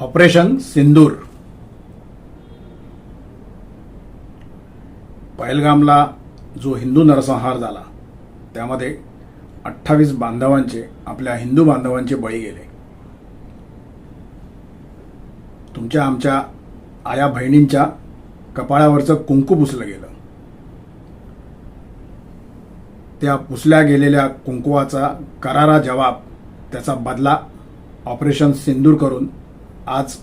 Operation सिंदूर. पहलगामला जो हिंदू नरसंहार झाला त्यामध्ये अठ्ठावीस बांधवांचे आपल्या हिंदू बांधवांचे बळी गेले. तुमच्या आमच्या आया बहिणींच्या कपाळावरचं कुंकू पुसलं गेलं. त्या पुसल्या गेलेल्या कुंकुवाचा करारा जवाब त्याचा बदला ऑपरेशन सिंदूर करून आज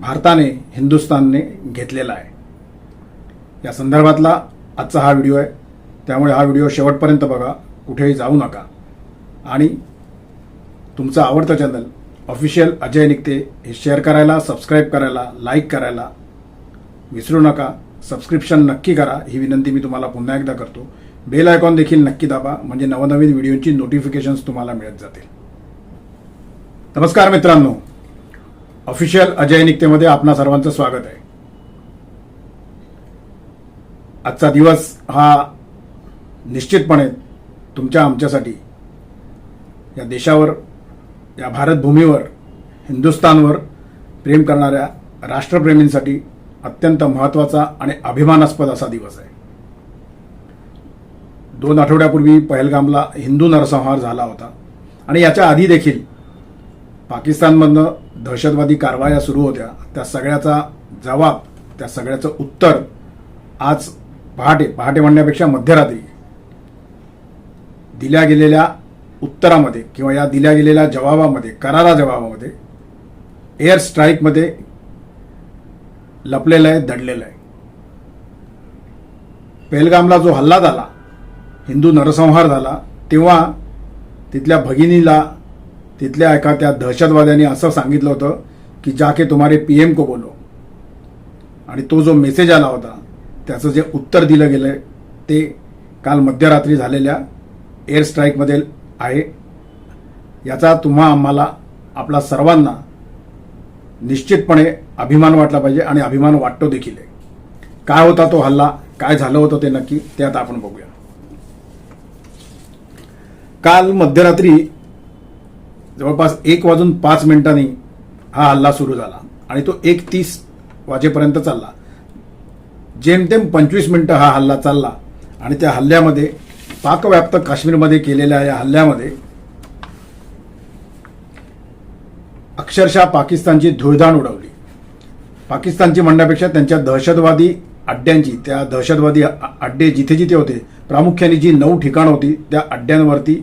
भारताने हिंदुस्थानने घेतलेला आहे. या संदर्भातला आजचा हा व्हिडिओ आहे. त्यामुळे हा व्हिडिओ शेवटपर्यंत बघा. कुठेही जाऊ नका. आणि तुमचं आवडतं चॅनल ऑफिशियल अजय निघते हे शेअर करायला सबस्क्राईब करायला लाईक करायला विसरू नका. सबस्क्रिप्शन नक्की करा. ही विनंती मी तुम्हाला पुन्हा एकदा करतो. बेल आयकॉन देखील नक्की दाबा. म्हणजे नवनवीन व्हिडिओची नोटिफिकेशन्स तुम्हाला मिळत जातील. नमस्कार मित्रांनो. ऑफिशियल अजय निकतेमध्ये आपणा सर्वांचं स्वागत आहे. आजचा दिवस हा निश्चितपणे तुमच्या आमच्यासाठी या देशावर या भारतभूमीवर हिंदुस्थानवर प्रेम करणाऱ्या राष्ट्रप्रेमींसाठी अत्यंत महत्त्वाचा आणि अभिमानास्पद असा दिवस आहे. दोन आठवड्यापूर्वी पहलगामला हिंदू नरसंहार झाला होता आणि याच्या आधी देखील पाकिस्तानमधनं दहशतवादी कारवाया सुरू होत्या. त्या सगळ्याचा जबाब त्या सगळ्याचं उत्तर आज पहाटे पहाटे म्हणण्यापेक्षा मध्यरात्री दिल्या गेलेल्या उत्तरामध्ये किंवा या दिल्या गेलेल्या जवाबामध्ये करारा जवाबामध्ये एअर स्ट्राईकमध्ये लपलेलं आहे दडलेलं आहे. पेलगामला जो हल्ला झाला हिंदू नरसंहार झाला तेव्हा तिथल्या भगिनीला तिथल्या एका त्या दहशतवाद्यांनी असं सांगितलं होतं की जाके तुम्हारे पी एम को बोलो. आणि तो जो मेसेज आला होता त्याचं जे उत्तर दिलं गेलं ते काल मध्यरात्री झालेल्या एअर स्ट्राईकमध्ये आहे. याचा तुम्हा आम्हाला आपला सर्वांना निश्चितपणे अभिमान वाटला पाहिजे आणि अभिमान वाटतो देखील आहे. काय होता तो हल्ला काय झालं होतं ते नक्की ते आता आपण बघूया. काल मध्यरात्री जवळपास एक वाजून पाच मिनिटांनी हा हल्ला सुरू झाला आणि तो एक तीस वाजेपर्यंत चालला. जेमतेम पंचवीस मिनटं हा हल्ला चालला आणि त्या हल्ल्यामध्ये पाकव्याप्त काश्मीरमध्ये केलेल्या या हल्ल्यामध्ये अक्षरशः पाकिस्तानची धुळधाण उडवली. पाकिस्तानची म्हणण्यापेक्षा त्यांच्या दहशतवादी अड्ड्यांची त्या दहशतवादी अड्डे जिथे जिथे होते प्रामुख्याने जी नऊ ठिकाणं होती त्या अड्ड्यांवरती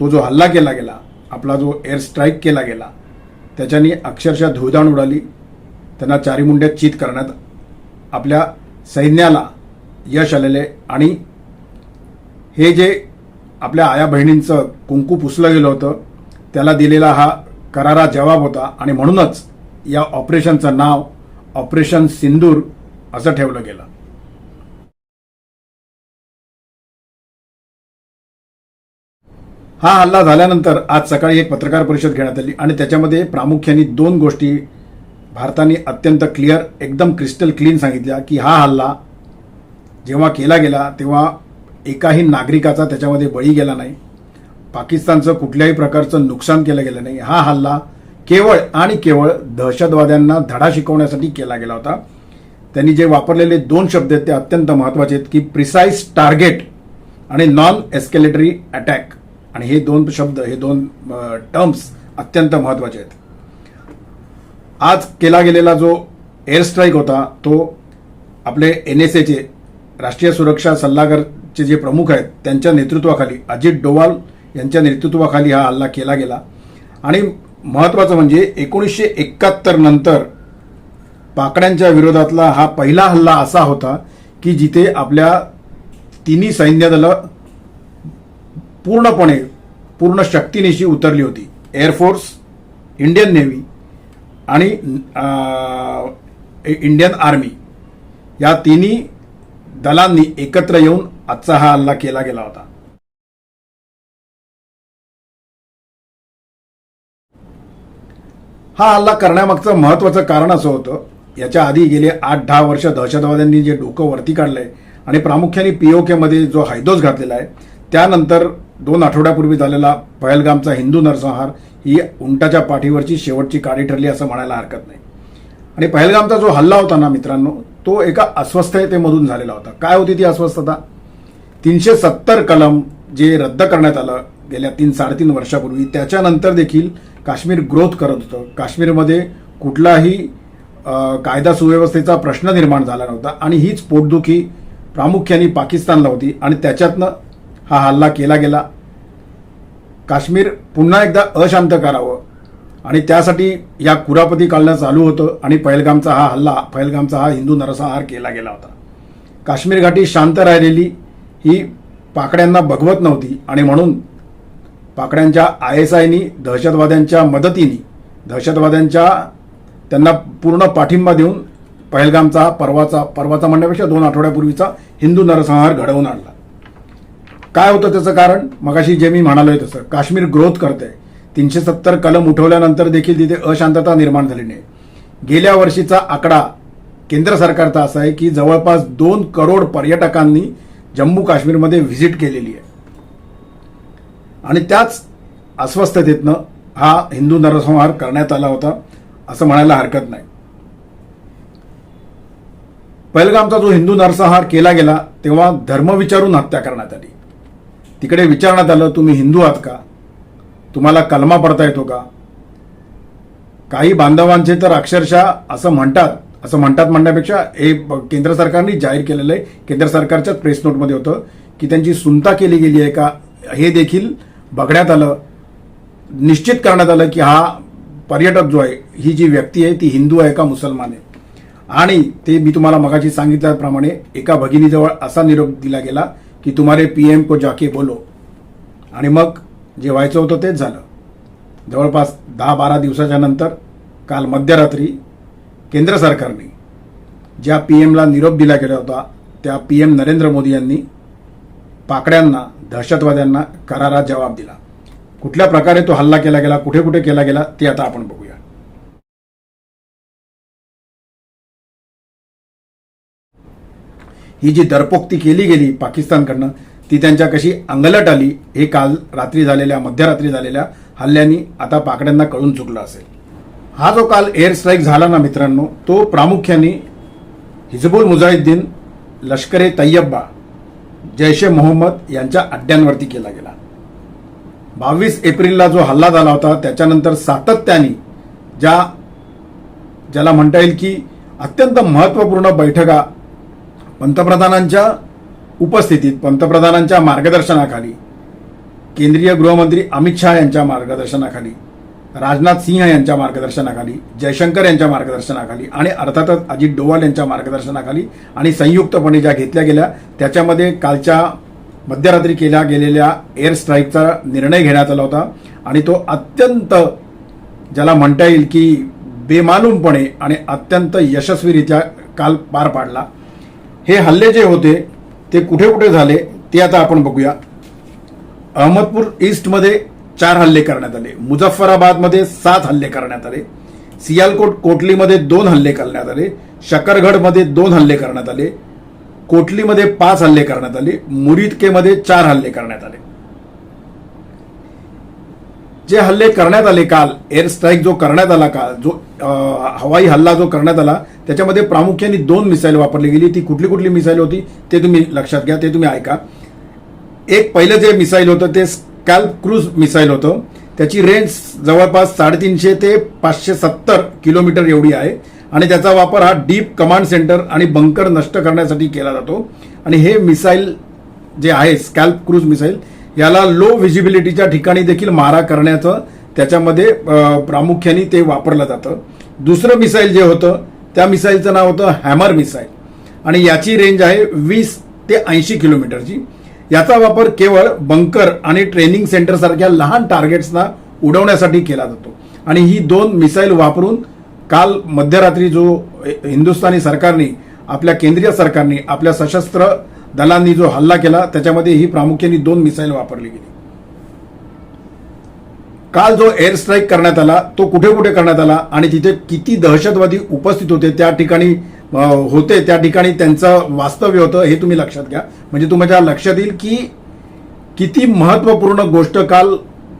तो जो हल्ला केला गेला आपला जो एअर स्ट्राईक केला गेला त्याच्यानी अक्षरशः धुळदाण उडाली. त्यांना चारीमुंड्यात चित करण्यात आपल्या सैन्याला यश आलेले आणि हे जे आपल्या आया बहिणींचं कुंकू पुसलं गेलं होतं त्याला दिलेला हा करारा जवाब होता आणि म्हणूनच या ऑपरेशनचं नाव ऑपरेशन सिंदूर असं ठेवलं गेलं. हा हल्ला झाल्यानंतर आज सकाळी एक पत्रकार परिषद घेण्यात आली आणि त्याच्यामध्ये प्रामुख्याने दोन गोष्टी भारताने अत्यंत क्लिअर एकदम क्रिस्टल क्लीन सांगितल्या की हा हल्ला जेव्हा केला गेला तेव्हा एकाही नागरिकाचा त्याच्यामध्ये बळी गेला नाही. पाकिस्तानचं कुठल्याही प्रकारचं नुकसान केलं गेलं नाही. हा हल्ला केवळ आणि केवळ दहशतवाद्यांना धडा शिकवण्यासाठी केला गेला होता. त्यांनी जे वापरलेले दोन शब्द आहेत ते अत्यंत महत्त्वाचे आहेत की प्रिसाईज टार्गेट आणि नॉन एस्केलेटरी अटॅक आणि हे दोन शब्द हे दोन टर्म्स अत्यंत महत्त्वाचे आहेत. आज केला गेलेला जो एअर स्ट्राईक होता तो आपले एन एस एचे राष्ट्रीय सुरक्षा सल्लागारचे जे प्रमुख आहेत त्यांच्या नेतृत्वाखाली अजित डोवाल यांच्या नेतृत्वाखाली हा हल्ला केला गेला. आणि महत्वाचं म्हणजे एकोणीसशे एकाहत्तर नंतर पाकड्यांच्या विरोधातला हा पहिला हल्ला असा होता की जिथे आपल्या तिन्ही सैन्य दलं पूर्णपणे पूर्ण शक्तीनिशी उतरली होती. एअरफोर्स इंडियन नेव्ही आणि इंडियन आर्मी या तिन्ही दलांनी एकत्र येऊन आजचा हा हल्ला केला गेला होता. हा हल्ला करण्यामागचं महत्वाचं कारण असं होतं याच्या आधी गेले आठ दहा वर्ष दहशतवाद्यांनी जे डोकं वरती काढलंय आणि प्रामुख्याने पीओकेमध्ये जो हैदोस घातलेला आहे त्यानंतर दोन आठवड्यापूर्वी झालेला पहलगामचा हिंदू नरसंहार ही उंटाच्या पाठीवरची शेवटची काडी ठरली असं म्हणायला हरकत नाही. आणि पहलगामचा जो हल्ला होता ना मित्रांनो तो एका अस्वस्थतेमधून झालेला होता. काय होती ती अस्वस्थता? तीनशे सत्तर कलम जे रद्द करण्यात आलं गेल्या तीन साडेतीन वर्षापूर्वी त्याच्यानंतर देखील काश्मीर ग्रोथ करत होतं. काश्मीरमध्ये कुठलाही कायदा सुव्यवस्थेचा प्रश्न निर्माण झाला नव्हता. आणि हीच पोटदुखी प्रामुख्याने पाकिस्तानला होती. आणि त्याच्यातनं हा हल्ला केला गेला. काश्मीर पुन्हा एकदा अशांत करावं. आणि त्यासाठी या कुरापती काढणं चालू होतं आणि पहलगामचा हा हल्ला पहलगामचा हा हिंदू नरसंहार केला गेला होता. काश्मीर घाटी शांत राहिलेली ही पाकड्यांना बघवत नव्हती आणि म्हणून पाकड्यांच्या आय एस आयनी दहशतवाद्यांच्या मदतीने दहशतवाद्यांच्या त्यांना पूर्ण पाठिंबा देऊन पहलगामचा हा परवाचा परवाचा म्हणण्यापेक्षा दोन आठवड्यापूर्वीचा हिंदू नरसंहार घडवून आणला. काय होतं त्याचं कारण? मगाशी जे मी म्हणालोय तसं काश्मीर ग्रोथ करते तीनशे सत्तर कलम उठवल्यानंतर देखील तिथे अशांतता निर्माण झाली नाही गेल्या वर्षीचा आकडा केंद्र सरकारचा असा आहे की जवळपास दोन करोड पर्यटकांनी जम्मू काश्मीरमध्ये व्हिजिट केलेली आहे. आणि त्याच अस्वस्थतेतनं हा हिंदू नरसंहार करण्यात आला होता असं म्हणायला हरकत नाही. पहलगामचा जो हिंदू नरसंहार केला गेला तेव्हा धर्म विचारून हत्या करण्यात आली. तिकडे विचारण्यात आलं तुम्ही हिंदू आहात का? तुम्हाला कलमा पडता येतो का? काही बांधवांचे तर अक्षरशः असं म्हणतात असं म्हणतात म्हणण्यापेक्षा हे केंद्र सरकारने जाहीर केलेलं आहे. केंद्र सरकारच्याच प्रेस नोटमध्ये होतं की त्यांची सुनता केली गेली आहे का? हे देखील बघण्यात आलं. निश्चित करण्यात आलं की हा पर्यटक जो आहे ही जी व्यक्ती आहे ती हिंदू आहे का मुसलमान आहे? आणि ते मी तुम्हाला मगाशी सांगितल्याप्रमाणे एका भगिनीजवळ असा निरोप दिला गेला की तुम्हारे पीएम को जाके बोलो. आणि मग जे व्हायचं होतं तेच झालं. जवळपास दहा बारा दिवसाच्या नंतर काल मध्यरात्री केंद्र सरकारने ज्या पी एमला निरोप दिला गेला होता त्या पी एम नरेंद्र मोदी यांनी पाकड्यांना दहशतवाद्यांना करारात जबाब दिला. कुठल्या प्रकारे तो हल्ला केला गेला कुठे कुठे केला गेला ते आता आपण बघूया. ही जी दरपोक्ती केली गेली पाकिस्तानकडनं ती त्यांच्या कशी अंगलट आली. हे काल रात्री झालेल्या मध्यरात्री झालेल्या हल्ल्यानी आता पाकड्यांना कळून चुकलं असेल. हा जो काल एअर स्ट्राईक झाला ना मित्रांनो तो प्रामुख्याने हिजबुल मुजाहिद्दीन लष्कर ए तय्यब्बा जैश ए मोहम्मद यांच्या अड्ड्यांवरती केला गेला. बावीस एप्रिलला जो हल्ला झाला होता त्याच्यानंतर सातत्याने ज्या ज्याला म्हणता येईल की अत्यंत महत्त्वपूर्ण बैठका पंतप्रधानांच्या उपस्थितीत पंतप्रधानांच्या मार्गदर्शनाखाली केंद्रीय गृहमंत्री अमित शहा यांच्या मार्गदर्शनाखाली राजनाथ सिंह यांच्या मार्गदर्शनाखाली जयशंकर यांच्या मार्गदर्शनाखाली आणि अर्थातच अजित डोवाल यांच्या मार्गदर्शनाखाली आणि संयुक्तपणे ज्या घेतल्या गेल्या त्याच्यामध्ये कालच्या मध्यरात्री केल्या गेलेल्या एअर स्ट्राईकचा निर्णय घेण्यात आला होता आणि तो अत्यंत ज्याला म्हणता येईल की बेमालूमपणे आणि अत्यंत यशस्वीरित्या काल पार पाडला. हे हल्ले जे होते ते कुठे कुठे झाले ते आता आपण बघूया. अहमदपूर ईस्टमध्ये चार हल्ले करण्यात आले. मुझफ्फराबादमध्ये सात हल्ले करण्यात आले. सियालकोट कोटलीमध्ये दोन हल्ले करण्यात आले. शकरगडमध्ये दोन हल्ले करण्यात आले. कोटलीमध्ये पाच हल्ले करण्यात आले. मुरिदकेमध्ये चार हल्ले करण्यात आले. जे हल्ले करण्यात आले काल एअर स्ट्राईक जो करण्यात आला काल जो हवाई हल्ला जो करण्यात आला त्याच्यामध्ये प्रामुख्याने दोन मिसाईल वापरली गेली. ती कुठली कुठली मिसाईल होती ते तुम्ही लक्षात घ्या ते तुम्ही ऐका. एक पहिलं जे मिसाईल होतं ते स्कॅल्प क्रूज मिसाईल होतं. त्याची रेंज जवळपास साडेतीनशे ते पाचशे सत्तर किलोमीटर एवढी आहे. आणि त्याचा वापर हा डीप कमांड सेंटर आणि बंकर नष्ट करण्यासाठी केला जातो. आणि हे मिसाईल जे आहे स्कॅल्प क्रूज मिसाईल याला लो व्हिजिबिलिटीच्या ठिकाणी देखील मारा करण्याचं त्याच्यामध्ये प्रामुख्याने ते वापरलं जातं. दुसरं मिसाईल जे होतं त्या मिसाईलचं नाव होतं हॅमर मिसाईल आणि याची रेंज आहे वीस ते ऐंशी किलोमीटरची याचा वापर केवळ बंकर आणि ट्रेनिंग सेंटरसारख्या लहान टार्गेट्सना उडवण्यासाठी केला जातो. आणि ही दोन मिसाईल वापरून काल मध्यरात्री जो हिंदुस्थानी सरकारने आपल्या केंद्रीय सरकारने आपल्या सशस्त्र दलांनी जो हल्ला केला त्याच्यामध्ये ही प्रामुख्याने दोन मिसाईल वापरली गेली. काल जो एअर स्ट्राईक करण्यात आला तो कुठे कुठे करण्यात आला आणि तिथे किती दहशतवादी उपस्थित होते त्या ठिकाणी होते त्या ठिकाणी त्यांचं वास्तव्य होतं हे तुम्ही लक्षात घ्या. म्हणजे तुमच्या लक्षात येईल की किती महत्त्वपूर्ण गोष्ट काल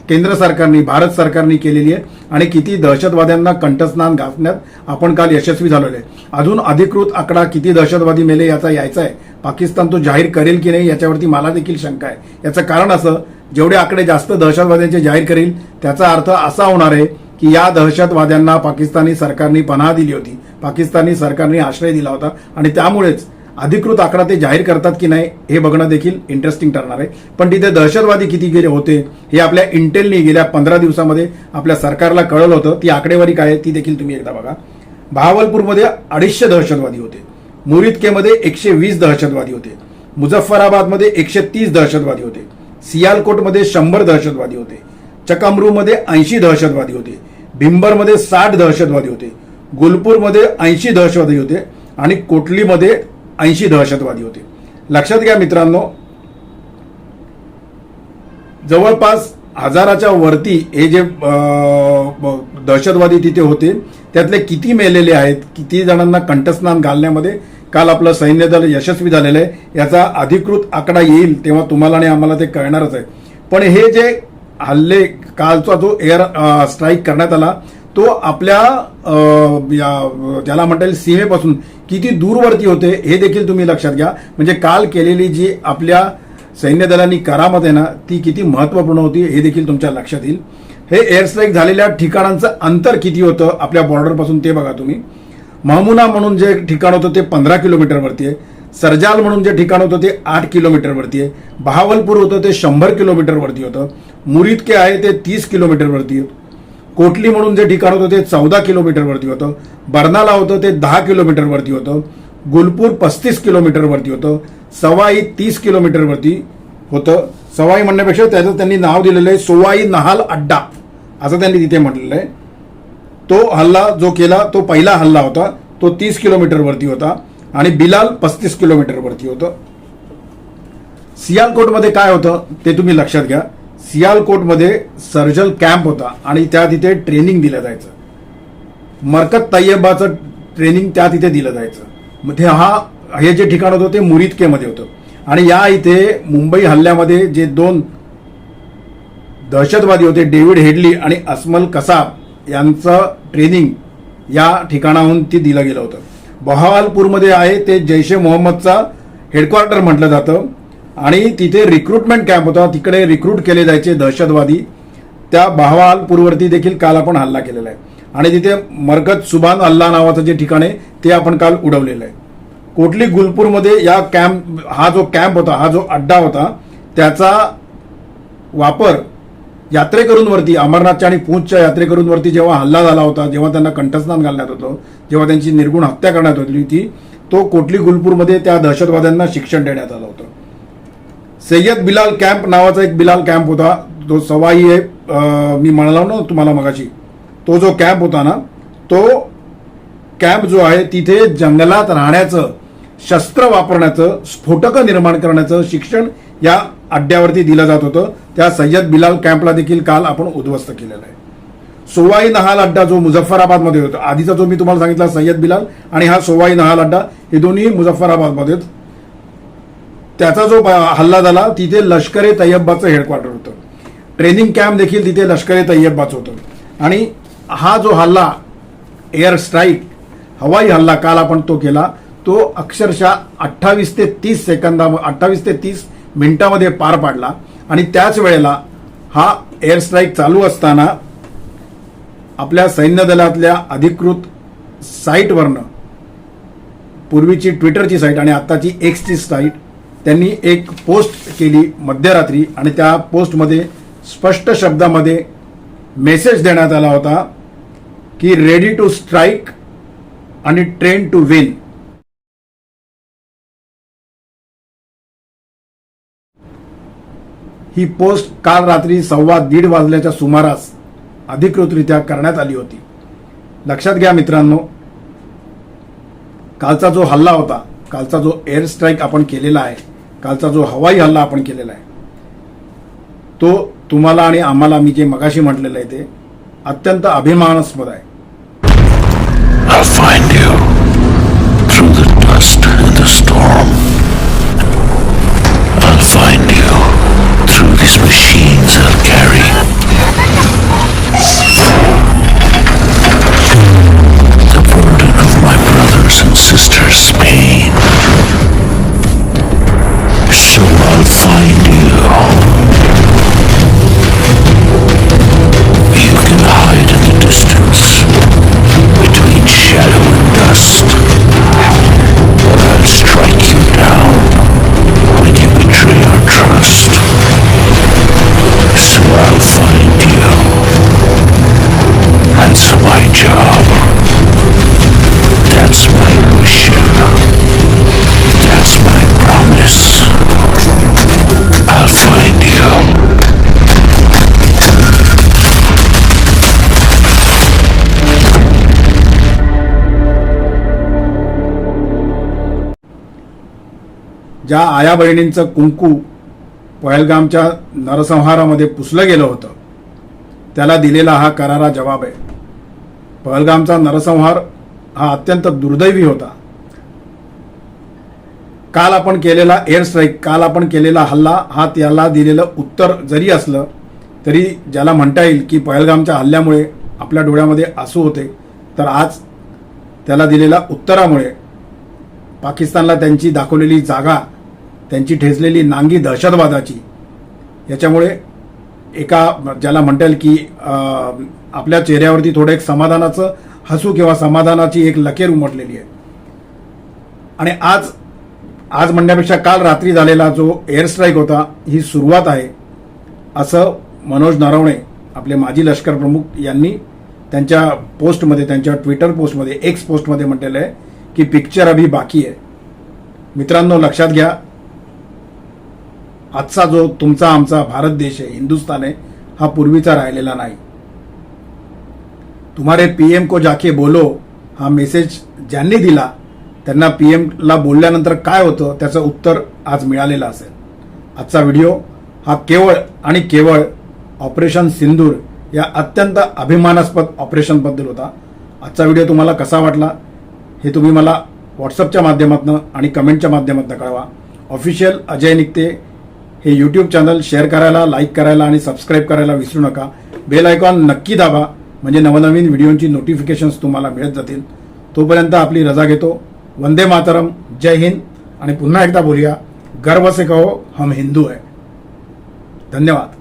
केंद्र सरकारने भारत सरकारने केलेली आहे आणि किती दहशतवाद्यांना कंठस्नान घासण्यात आपण काल यशस्वी झालेलो आहे अजून अधिकृत आकडा किती दहशतवादी मेले याचा यायचा आहे. पाकिस्तान तो जाहीर करेल की नाही याच्यावरती मला देखील शंका आहे. याचं कारण असं जेवढे आकडे जास्त दहशतवाद्यांचे जाहीर करेल त्याचा अर्थ असा होणार आहे की या दहशतवाद्यांना पाकिस्तानी सरकारने पनाह दिली होती. पाकिस्तानी सरकारने आश्रय दिला होता आणि त्यामुळेच अधिकृत आकडा ते जाहीर करतात की नाही हे बघणं देखील इंटरेस्टिंग ठरणार आहे. पण तिथे दहशतवादी किती गेले होते हे आपल्या इंटेलने गेल्या पंधरा दिवसामध्ये आपल्या सरकारला कळलं होतं. ती आकडेवारी काय आहे ती देखील तुम्ही एकदा बघा. बहावलपूरमध्ये अडीचशे दहशतवादी होते. मुरिदकेमध्ये एकशे वीस दहशतवादी होते. मुझफ्फराबादमध्ये एकशे तीस दहशतवादी होते. सियालकोटमध्ये शंभर दहशतवादी होते. चकामरूमध्ये ऐंशी दहशतवादी होते. भिंबरमध्ये साठ दहशतवादी होते. गुलपूरमध्ये ऐंशी दहशतवादी होते. आणि कोटलीमध्ये ऐंशी दहशतवादी होते. लक्षात घ्या मित्रांनो जवळपास हजाराच्या वरती हे जे दहशतवादी तिथे होते त्यातले किती मेलेले आहेत किती जणांना कंठस्नान घालण्यामध्ये काल आपलं सैन्य दल यशस्वी झालेलं आहे याचा अधिकृत आकडा येईल तेव्हा तुम्हाला आणि आम्हाला ते कळणारच आहे. पण हे जे हल्ले कालचा जो एअर स्ट्राईक करण्यात आला तो आपल्या अं, या- ज्याला म्हणता येईल सीमेपासून किती दूरवरती होते हे देखील तुम्ही लक्षात घ्या. म्हणजे काल केलेली जी आपल्या सैन्य दलांनी करामत आहे ना ती किती महत्त्वपूर्ण होती हे देखील तुमच्या लक्षात येईल. हे एअर स्ट्राईक झालेल्या ठिकाणांचं अंतर किती होतं आपल्या बॉर्डरपासून ते बघा तुम्ही. महमुना म्हणून जे ठिकाण होतं ते पंधरा किलोमीटरवरती आहे. सरजाल म्हणून जे ठिकाण होतं ते आठ किलोमीटरवरती आहे. बहावलपूर होतं ते शंभर किलोमीटरवरती होतं. मुरीद आहे ते तीस किलोमीटरवरती होतं कोटली म्हणून जे ठिकाण होतं ते चौदा किलोमीटरवरती होतं. बर्नाला होतं ते दहा किलोमीटरवरती होतं. गुलपूर पस्तीस किलोमीटरवरती होतं. सवाई तीस किलोमीटरवरती होतं. सवाई म्हणण्यापेक्षा त्याचं त्यांनी नाव दिलेलं आहे सोवाई नहाल अड्डा. असं त्यांनी तिथे म्हटलेलं आहे. तो हल्ला जो केला तो पहिला हल्ला होता. तो तीस किलोमीटरवरती होता. आणि बिलाल पस्तीस किलोमीटरवरती होतं. सियालकोटमध्ये काय होतं ते तुम्ही लक्षात घ्या. सियालकोटमध्ये सर्जल कॅम्प होता आणि त्या तिथे ट्रेनिंग दिलं जायचं. मरकत तय्यबाचं ट्रेनिंग त्या तिथे दिलं जायचं. मग ते हा हे जे ठिकाण होतं ते मुरिदकेमध्ये होतं. आणि या इथे मुंबई हल्ल्यामध्ये जे दोन दहशतवादी होते डेव्हिड हेडली आणि अस्मल कसाब यांचं ट्रेनिंग या ठिकाणाहून ती दिलं गेलं होतं. बहावालपूरमध्ये आहे ते जैश ए मोहम्मदचा हेडक्वार्टर म्हटलं जातं. आणि तिथे रिक्रुटमेंट कॅम्प होता. तिकडे रिक्रूट केले जायचे दहशतवादी. त्या बहावालपूरवरती देखील काल आपण हल्ला केलेला आहे. आणि तिथे मरकत सुभान अल्ला नावाचं जे ठिकाण आहे ते आपण काल उडवलेलं आहे. कोटली गुलपूरमध्ये या कॅम्प हा जो कॅम्प होता हा जो अड्डा होता त्याचा वापर यात्रेकरूंवरती अमरनाथच्या आणि पूंछच्या यात्रेकरूंवरती जेव्हा हल्ला झाला होता जेव्हा त्यांना कंठस्नान घालण्यात होतं जेव्हा त्यांची निर्गुण हत्या करण्यात होती ती तो कोटली गुलपूरमध्ये त्या दहशतवाद्यांना शिक्षण देण्यात आलं होतं. सय्यद बिलाल कॅम्प नावाचा एक बिलाल कॅम्प होता. तो सवाई आहे. मी म्हणाला ना तुम्हाला मगाशी. तो जो कॅम्प होता ना तो कॅम्प जो आहे तिथे जंगलात राहण्याचं शस्त्र वापरण्याचं स्फोटकं निर्माण करण्याचं शिक्षण या अड्ड्यावरती दिलं जात होतं. त्या सय्यद बिलाल कॅम्पला देखील काल आपण उद्ध्वस्त केलेलं आहे. सोवाई नहाल अड्डा जो मुझफ्फराबादमध्ये होता. आधीचा जो मी तुम्हाला सांगितला सय्यद बिलाल आणि हा सोवाई नहाल अड्डा हे दोन्ही मुझफ्फराबादमध्ये त्याचा जो हल्ला झाला तिथे लष्कर ए तय्यबाचं हेडक्वार्टर होतं. ट्रेनिंग कॅम्प देखील तिथे लष्कर ए तय्यबाचं होतं. आणि हा जो हल्ला एअर स्ट्राईक हवाई हल्ला काल आपण तो केला तो अक्षरशः अठ्ठावीस ते तीस सेकंदा अठ्ठावीस ते तीस मिनिटामध्ये पार पाडला. आणि त्याच वेळेला हा एअर स्ट्राईक चालू असताना आपल्या सैन्य दलातल्या अधिकृत साईटवरनं पूर्वीची ट्विटरची साईट आणि आत्ताची एक्सची साईट त्यांनी एक पोस्ट केली मध्यरात्री आणि त्या पोस्टमध्ये स्पष्ट शब्दामध्ये मेसेज देण्यात आला होता की रेडी टू स्ट्राईक आणि ट्रेन टू विन ही पोस्ट काल रात्री सव्वा दीड वाजल्याच्या सुमारास अधिकृतरित्या करण्यात आली होती. लक्षात घ्या मित्रांनो कालचा जो हल्ला होता कालचा जो एअर स्ट्राईक आपण केलेला आहे कालचा जो हवाई हल्ला आपण केलेला आहे तो तुम्हाला आणि आम्हाला मी जे मगाशी म्हटलेलं आहे ते अत्यंत अभिमानास्पद आहे I'll find you through this machine. That's my job. That's my mission. That's my promise. I'll find you. ज्या आया बहिणींचं कुंकू पहलगामच्या नरसंहारामध्ये पुसलं गेलं होतं त्याला दिलेला हा करारा जवाब आहे पहलगामचा नरसंहार हा अत्यंत दुर्दैवी होता. काल आपण केलेला एअर स्ट्राईक काल आपण केलेला हल्ला हा त्याला दिलेलं उत्तर जरी असलं तरी ज्याला म्हणता येईल की पहलगामच्या हल्ल्यामुळे आपल्या डोळ्यामध्ये आसू होते तर आज त्याला दिलेल्या उत्तरामुळे पाकिस्तानला त्यांची दाखवलेली जागा त्यांची ठेचलेली नांगी दहशतवादाची याच्यामुळे एका ज्याला म्हणता येईल की आपल्या चेहऱ्यावरती थोडं एक समाधानाचं हसू किंवा समाधानाची एक लकेर उमटलेली आहे. आणि आज आज म्हणण्यापेक्षा काल रात्री झालेला जो एअर स्ट्राईक होता ही सुरुवात आहे असं मनोज नरवणे आपले माजी लष्कर प्रमुख यांनी त्यांच्या पोस्टमध्ये त्यांच्या ट्विटर पोस्टमध्ये एक्स पोस्टमध्ये म्हटलेलं आहे की पिक्चर अभी बाकी आहे. मित्रांनो लक्षात घ्या आजचा जो तुमचा आमचा भारत देश आहे हिंदुस्थान आहे हा पूर्वीचा राहिलेला नाही. तुम्हारे पीएम को जाके बोलो हा मेसेज ज्यांनी दिला त्यांना पी एमला बोलल्यानंतर काय होतं त्याचं उत्तर आज मिळालेलं असेल. आजचा व्हिडिओ हा केवळ आणि केवळ ऑपरेशन सिंदूर या अत्यंत अभिमानास्पद ऑपरेशनबद्दल होता. आजचा व्हिडिओ तुम्हाला कसा वाटला हे तुम्ही मला व्हॉट्सअपच्या माध्यमातून आणि कमेंटच्या माध्यमातून कळवा. ऑफिशियल अजय निघते. हे यूट्यूब चॅनल शेअर करायला लाईक करायला आणि सबस्क्राईब करायला विसरू नका. बेल आयकॉन नक्की दाबा. म्हणजे नवनवीन व्हिडिओंची नोटिफिकेशन्स तुम्हाला मिळत जातील. तोपर्यंत आपली रजा घेतो. वंदे मातरम जय हिंद. आणि पुन्हा एकदा बोलूया गर्व से कहो हम हिंदू आहे धन्यवाद.